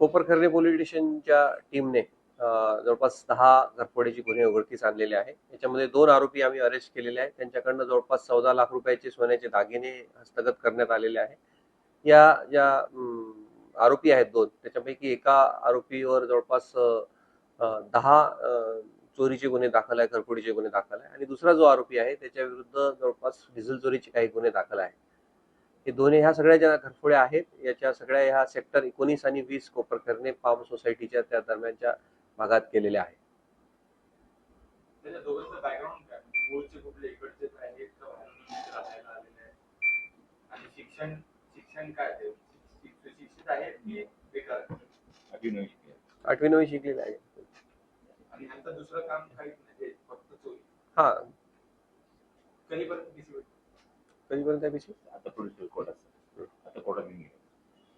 कोपरखर्णे police स्टेशनच्या टीमने जवळपास दहा घरफोडीचे गुन्हे उघडकीस आणलेले आहे. याच्यामध्ये दोन आरोपी आम्ही अरेस्ट केलेले आहेत. त्यांच्याकडनं जवळपास चौदा लाख रुपयाचे सोन्याचे दागिने हस्तगत करण्यात आलेले आहे या ज्या आरोपी आहेत दोन. त्याच्यापैकी एका आरोपीवर जवळपास दहा चोरीचे गुन्हे दाखल आहे घरफोडीचे गुन्हे दाखल आहे. आणि दुसरा जो आरोपी आहे त्याच्या विरुद्ध जवळपास डिझेल चोरीचे काही गुन्हे दाखल आहे. हे दोन्ही ह्या सगळ्या ज्या घरफोड्या आहेत याच्या सगळ्या ह्या सेक्टर एकोणीस आणि वीस कोपरखर्णे फार्म सोसायटीच्या त्या दरम्यानच्या भागात केलेल्या आहेत. आठवी नववी शिकलेले आहे आणि यांचं दुसरं काम काहीच नाही हे তৈরি করে দেয় আছে